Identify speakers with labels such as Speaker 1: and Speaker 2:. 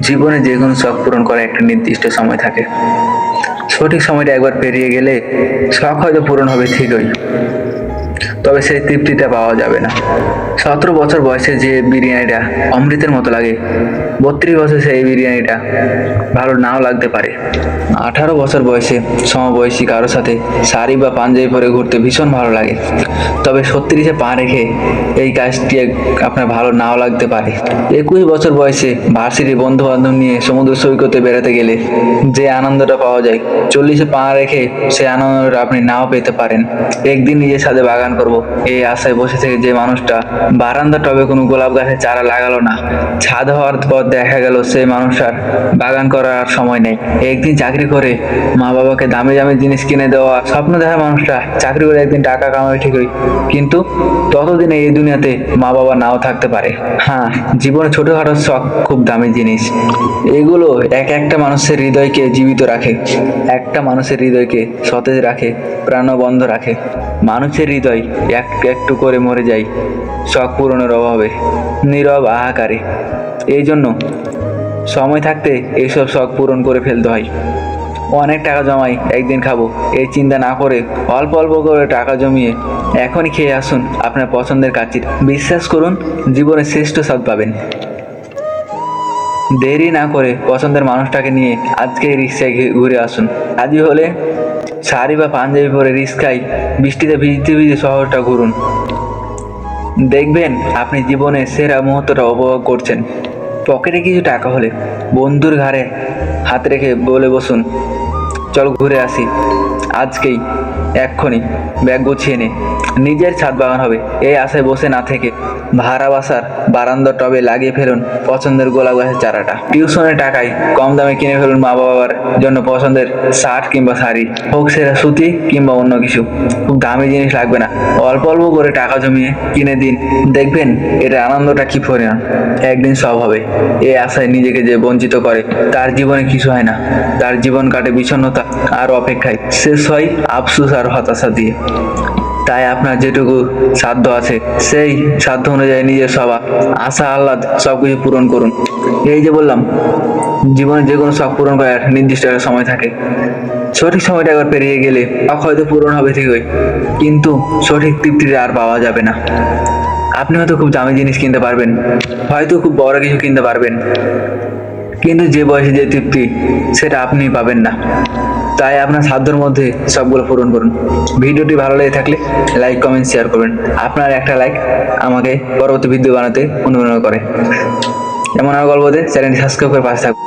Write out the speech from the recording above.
Speaker 1: জীবনে যে কোনো শখ পূরণ করার একটা নির্দিষ্ট সময় থাকে। সঠিক সময়টা একবার পেরিয়ে গেলে শখ হয়তো পূরণ হবে ঠিকই। তবে সেই তৃপ্তিটা পাওয়া যাবে না। সতেরো বছর বয়সে যে বিরিয়ানিটা অমৃতের মতো লাগে, বত্রিশ বছর সেই বিরিয়ানিটা ভালো নাও লাগতে পারে। আঠারো বছর বয়সে সমবয়সী কারোর সাথে শাড়ি বা পাঞ্জাবি পরে ঘুরতে ভীষণ ভালো লাগে। তবে ছত্রিশে পা রেখে এই কাজটি আপনার ভালো নাও লাগতে পারে। একুশ বছর বয়সে ভার্সিটি বন্ধু বান্ধব নিয়ে সমুদ্র সৈকতে বেড়াতে গেলে যে আনন্দটা পাওয়া যায়, চল্লিশে পা রেখে সেই আনন্দটা আপনি নাও পেতে পারেন। একদিন নিজের সাথে বাগান করব। এই আশায় বসে থেকে যে মানুষটা বারান্দা টবে কোনো গোলাপ গাছের চারা লাগালো না, ছাদ হওয়ার পর দেখা গেল সেই মানুষটার বাগান করার আর সময় নেই। একদিন চাকরি করে মা বাবাকে দামি দামি জিনিস কিনে দেওয়া, স্বপ্ন দেখা মানুষটা চাকরি করে একদিন টাকা কামাবে ঠিকই। কিন্তু ততদিনে এই দুনিয়াতে মা বাবা নাও থাকতে পারে। হ্যাঁ জীবনে ছোটখাটো শখ, খুব দামি জিনিস। এগুলো এক একটা মানুষের হৃদয়কে জীবিত রাখে, একটা মানুষের হৃদয়কে সতেজ রাখে, প্রাণবন্ধ রাখে। মানুষের হৃদয় এক একটু করে মরে যায় শখ পূরণের অভাবে, নীরব আহাকারে। এই জন্য সময় থাকতে এইসব শখ পূরণ করে ফেলতে হয়। অনেক টাকা জমাই, একদিন খাব। এই চিন্তা না করে অল্প অল্প করে টাকা জমিয়ে এখনই খেয়ে আসুন আপনার পছন্দের কাচির বিশ্বাস করুন জীবনে শ্রেষ্ঠ স্বাদ পাবেন। দেরি না করে পছন্দের মানুষটাকে নিয়ে আজকে রিক্সায় ঘুরে আসুন। আজই হলে শাড়ি বা পাঞ্জাবি পরে রিস্কাই বৃষ্টিতে ভিজতে ভিজে শহরটা ঘুরুন। দেখবেন আপনি জীবনে সেরা মুহূর্তটা উপভোগ করছেন। পকেটে কিছু টাকা হলে বন্ধুর ঘাড়ে হাত রেখে বলে বসুন, চল ঘুরে আসি। আজকেই এক্ষুনি ব্যাগ গুছিয়ে নে। নিজের ছাদ বাগান হবে। এই আশায় বসে না থেকে ভাড়া বাসার বারান্দা টবে লাগিয়ে ফেলুন পছন্দের গোলাপ গাছের চারাটা। টিউশনের টাকায় কম দামে কিনে ফেলুন মা বাবার জন্য পছন্দের শার্ট কিংবা শাড়ি। হোক সেটা সুতি কিংবা অন্য কিছু। খুব দামি জিনিস লাগবে না। অল্প অল্প করে টাকা জমিয়ে কিনে দিন। দেখবেন এটা আনন্দটা কি পরিমাণ। একদিন সব হবে। এই আশায় নিজেকে যে বঞ্চিত করে, তার জীবনে কিছু হয় না। তার জীবন কাটে বিষণ্ণতা আর অপেক্ষায়। শেষ হয় আফসোস আর হতাশা দিয়ে। তাই আপনার যেটুকু সাধ্য আছে, সেই সাধ্য অনুযায়ী নিজের সব আশা, আহ্লাদ সব কিছু পূরণ করুন। এই যে বললাম, জীবনে যে কোনো শখ পূরণ করার নির্দিষ্ট একটা সময় থাকে। সঠিক সময়টা একবার পেরিয়ে গেলে হয়তো পূরণ হবে ঠিকই, কিন্তু সঠিক তৃপ্তিটা আর পাওয়া যাবে না। আপনি হয়তো খুব দামি জিনিস কিনতে পারবেন, হয়তো খুব বড় কিছু কিনতে পারবেন, কিন্তু যে বয়সে যে তৃপ্তি, সেটা আপনি পাবেন না। তাই আপনার সাধ্যের মধ্যে সবগুলো পূরণ করুন। ভিডিওটি ভালো লেগে থাকলে লাইক কমেন্ট শেয়ার করবেন। আপনার একটা লাইক আমাকে পরবর্তী ভিডিও বানাতে অনুপ্রেরণা করে। এমন আর গল্পতে চ্যানেলটি সাবস্ক্রাইব করে পাশে থাকুন।